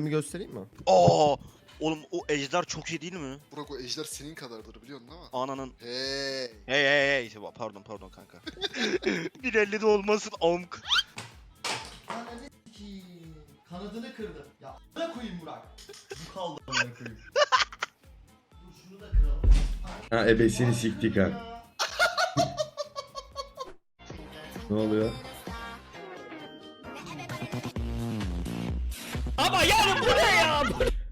Halimi göstereyim mi? Aa! Oğlum o ejder çok iyi değil mi? Burak o ejder senin kadardır biliyorsun değil mi? Ananın. Hey. Hey hey hey. Pardon pardon kanka. 1.50 de olmasın amk. Ananı sikeyim. Kanadını kırdım. Ya a**ına koyayım Burak. Bu kaldı a**ına koyayım. Dur şunu da kıralım. Ha ebesini siktik ha. ne oluyor?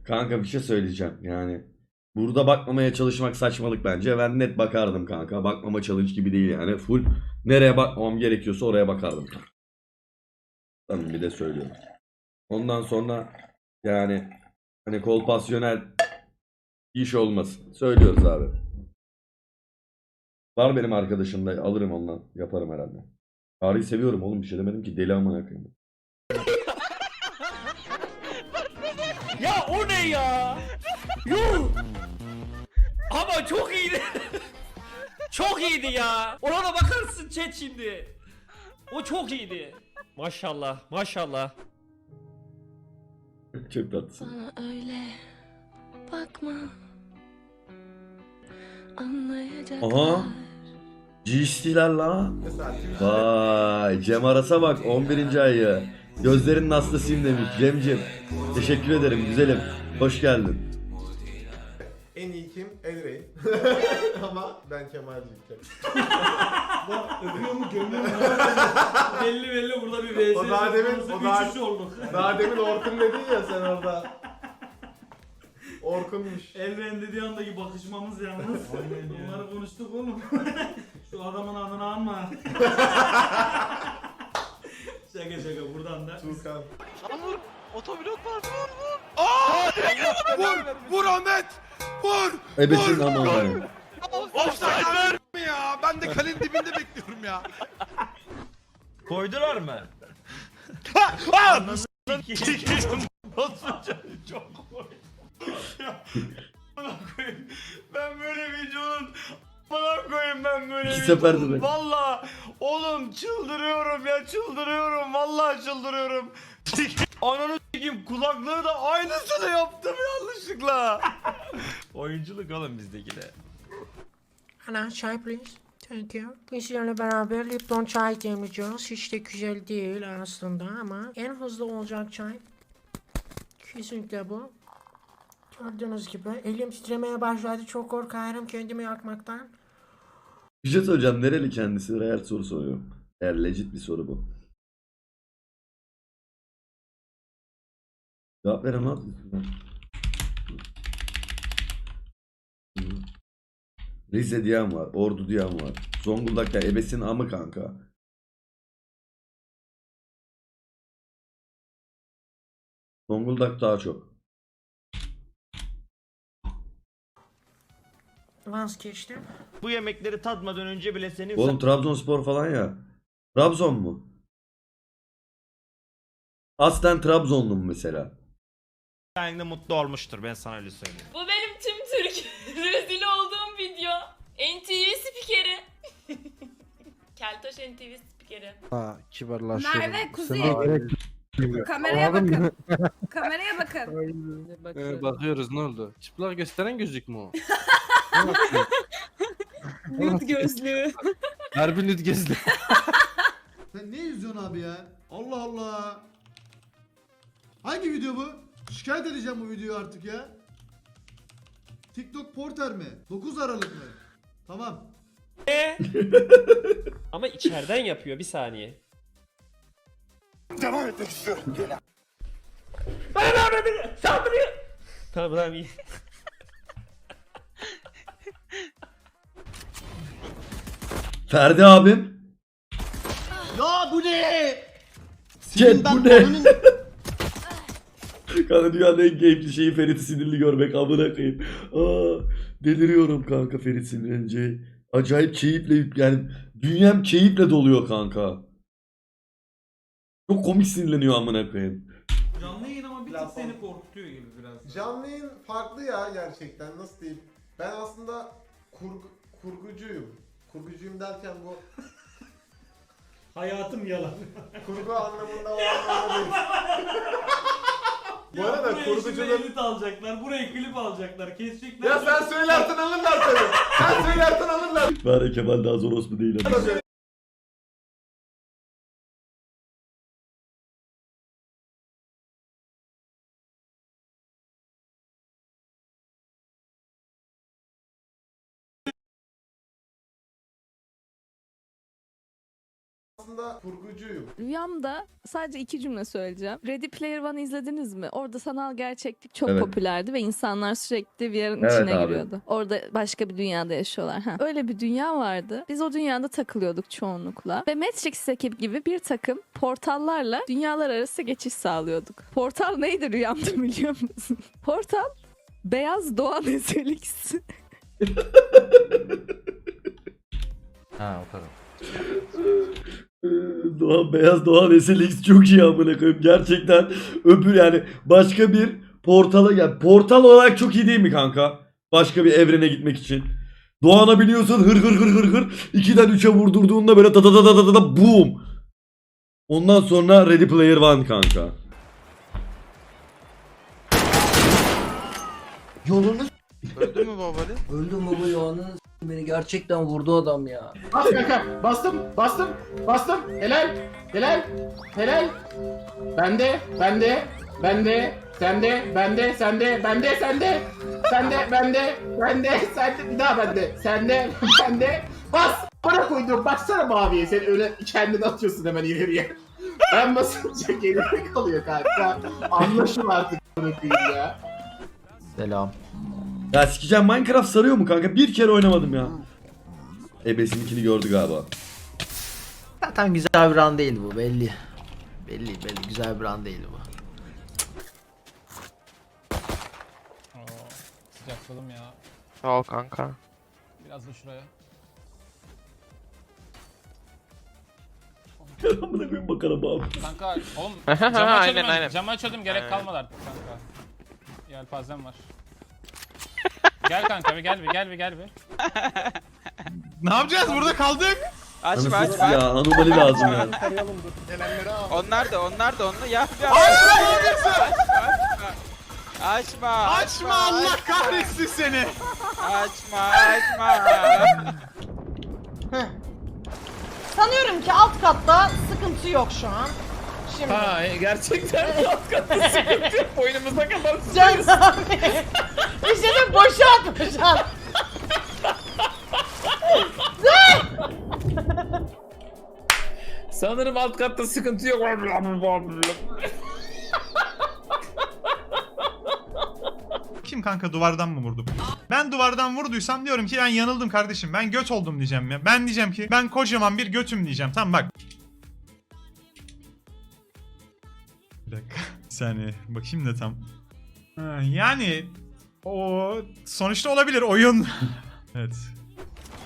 Kanka bir şey söyleyeceğim yani. Burada bakmamaya çalışmak saçmalık bence. Ben net bakardım kanka. Bakmama challenge gibi değil yani. Full nereye bakmam gerekiyorsa oraya bakardım. Tamam bir de söylüyorum. Ondan sonra yani hani kolpasyonel iş olmasın. Söylüyoruz abi. Var benim arkadaşım da alırım ondan. Yaparım herhalde. Çağrı'yı seviyorum oğlum bir şey demedim ki deli amına koyayım. Ya o ne ya? Yuh! Ama çok iyiydi. çok iyiydi ya. Ona da bakarsın chat şimdi. O çok iyiydi. Maşallah, maşallah. Çok tatlısın. Bana öyle bakma Anlayacaklar Aha. GST'ler la. Vay Cem Aras'a bak 11. ayı. Gözlerin hastasıyım demiş Cemcim. Teşekkür ederim güzelim. Hoş geldin. En iyi kim? Elrey. Ama ben Kemalciyim. Öpüyor mu gömüyor mu? belli belli burada bir VS. O daha demin- o daha- üçüncü olduk. Daha demin Orkun dedin ya sen orada. Orkunmuş. Elren dediği andaki bakışmamız yalnız. Bunları konuştuk oğlum. Şu adamın adını anma. Şaka şaka buradan da. Tuğkan. Lan vur. Otoblok var. Vur vur. Vur! Vur Ahmet! Vur! Ebesin ama. Offside mi ya? Ben de kalenin dibinde bekliyorum ya. Koydular mı? Ha! Çok koy. Ben böyle videonun Bana koyayım ben böyle İki videonun. sefer de. Valla oğlum çıldırıyorum ya çıldırıyorum. Vallahi çıldırıyorum. Ananı s**eyim kulaklığı da aynısını yaptım yanlışlıkla. Oyunculuk oğlum bizdeki de. Ana çay please. Thank you. Bizlerle beraber Lipton çay demleyeceğiz. Hiç de güzel değil aslında ama en hızlı olacak çay. Kesinlikle bu. Gördüğünüz gibi elim titremeye başladı. Çok korkarım kendimi yakmaktan. Bir şey söyleyeceğim. Nereli kendisi? Real soru soruyorum. Eğer legit bir soru bu. Cevap veren lan. Rize diyen var. Ordu diyen var. Zonguldak'ta ebesin amı kanka. Zonguldak daha çok. Vazgeçtim. Bu yemekleri tadmadan önce bile senin Oğlum Trabzonspor falan ya. Trabzon mu? Aslen Trabzonlu mu mesela? sayende mutlu olmuştur ben sana öyle söyleyeyim. Bu benim tüm Türk rezil olduğum video NTV spikeri Keltoş NTV spikeri Ha kibarlaşıyorum. Merve, Kuzey. Sen Kameraya bakın. Kameraya bakın. Ee, bakıyoruz ne oldu? Çıplak gösteren gözlük mü o? Nüt gözlüğü. Harbi nüt gözlü. Sen ne izliyorsun abi ya? Allah Allah. Hangi video bu? Şikayet edeceğim bu videoyu artık ya. TikTok Porter mi? 9 Aralık mı? Tamam. Ama içeriden yapıyor bir saniye. Devam etmek istiyorum. Bana ne yapıyor? Saldırıyor. Tamam tamam iyi. Ferdi abim. Ya bu ne? Chat bu ne? kanka dünyanın en keyifli şeyi Ferit'i sinirli görmek amına koyayım. Aa, deliriyorum kanka Ferit sinirlenince. Acayip keyifle yani dünyam keyifle doluyor kanka. Çok komik sinirleniyor amına koyayım. Canlı yayın ama bir tık seni korkutuyor gibi biraz. Canlı yayın farklı ya gerçekten. Nasıl diyeyim? Ben aslında kurgu, kurgucuyum. Kurgucuyum derken bu Hayatım yalan. kurgu anlamında o anlamda değil. Bu arada buraya şimdi kurgucuların... edit alacaklar, buraya klip alacaklar, kesecekler. Ya sen söylersen alırlar tabii. Sen söylersen alırlar. Bari Kemal daha zor orospu değil ama. Aslında kurgucuyum. Rüyamda sadece iki cümle söyleyeceğim. Ready Player One izlediniz mi? Orada sanal gerçeklik çok Evet. popülerdi ve insanlar sürekli bir yerin Evet içine abi. giriyordu. Orada başka bir dünyada yaşıyorlar. Ha. Öyle bir dünya vardı. Biz o dünyada takılıyorduk çoğunlukla. Ve Matrix ekip gibi bir takım portallarla dünyalar arası geçiş sağlıyorduk. Portal neydi rüyamda biliyor musun? Portal Beyaz Doğan SLX. Ha o kadar. Doğan Beyaz Doğan SLX çok iyi amına koyayım. Gerçekten öbür yani başka bir portala gel. Portal olarak çok iyi değil mi kanka? Başka bir evrene gitmek için. Doğan'a biliyorsun hır hır hır hır hır. 2'den 3'e vurdurduğunda böyle ta ta ta ta ta ta boom. Ondan sonra Ready Player One kanka. Yolunu Öldü mü babali? öldüm baba s- beni gerçekten vurdu adam ya. Bas kanka. Bastım. Bastım. Bastım. Helal. Helal. Helal. Bende. Bende. Bende. Sende. Bende. Sende. Bende. Sende. Sende. Bende. Bende. Sende. Bir daha bende. Sende. Bende. Bas. Bana koydum. Baksana maviye. Sen öyle kendini atıyorsun hemen ileriye. Ben basınca geride kalıyor kanka. Anlaşım artık ya. Selam. Ya sikeceğim Minecraft sarıyor mu kanka? Bir kere oynamadım ya. Ebesininkini gördü galiba. Zaten güzel bir an değil bu belli. Belli belli güzel bir an değil bu. Sıcakladım ya. Sağ ol kanka. Biraz da şuraya. Amına koyayım bakalım abi. Kanka oğlum camı açıyordum, aynen. camı açıyordum gerek Aynen. kalmadı artık kanka. Yelpazem var. Gel kanka bir gel bir gel bir gel bir. Ne yapacağız? Burada kaldık. Açma Anasını açma. ya anomali lazım ya. Onlar da onlar da onlar. Ya ya. Açma. Açma Allah kahretsin seni. Açma açma. Sanıyorum ki alt katta sıkıntı yok şu an. Şimdi. Ha gerçekten alt katta sıkıntı yok. Boynumuza kadar Can abi. İşte de boşalt boşalt. Sanırım alt katta sıkıntı yok. Kim kanka duvardan mı vurdu? Ben duvardan vurduysam diyorum ki ben yanıldım kardeşim. Ben göt oldum diyeceğim ya. Ben diyeceğim ki ben kocaman bir götüm diyeceğim. Tamam bak. Bir dakika. Bir saniye. Bakayım da tam. Ha, yani o sonuçta olabilir oyun. evet.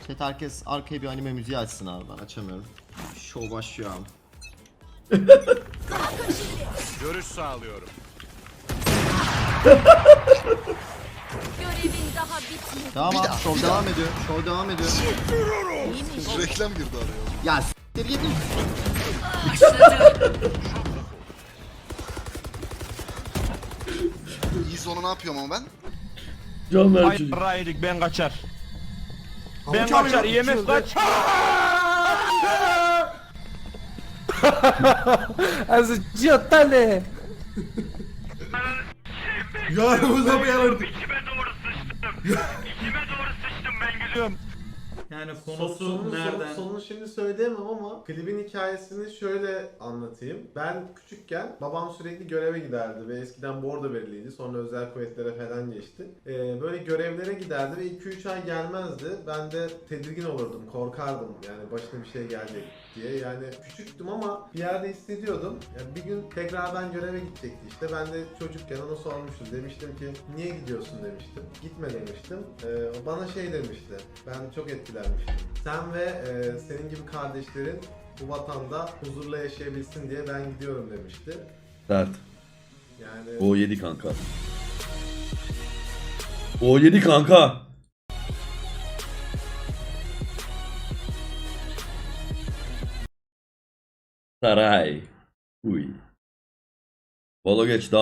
Chat herkes arkaya bir anime müziği açsın abi ben açamıyorum. Show başlıyor abi. Görüş sağlıyorum. Görevin daha bitmedi. Tamam abi show devam ediyor. Show devam ediyor. Reklam girdi araya. Ya s**tir gidin. İyi sonu ne yapıyorum ama ben? Can ver çocuk. Raydik ben kaçar. Ben kaçar IMF kaç. Also ciottale. Yanımıza mı yanırdık? Yani Sonunu, sonunu şimdi söyleyemem ama klibin hikayesini şöyle anlatayım. Ben küçükken babam sürekli göreve giderdi ve eskiden bordo veriliydi. Sonra özel kuvvetlere falan geçti. Ee, böyle görevlere giderdi ve 2-3 ay gelmezdi. Ben de tedirgin olurdum, korkardım yani başına bir şey gelecek diye. Yani küçüktüm ama bir yerde hissediyordum. Yani bir gün tekrardan göreve gidecekti işte. Ben de çocukken ona sormuştum. Demiştim ki niye gidiyorsun demiştim. Gitme demiştim. Ee, o bana şey demişti. Ben çok etkilenmiştim. Sen ve e, senin gibi kardeşlerin bu vatanda huzurla yaşayabilsin diye ben gidiyorum demişti. Dert. Yani O 7 kanka. O 7 kanka. Saray. Uy. Valo geç daha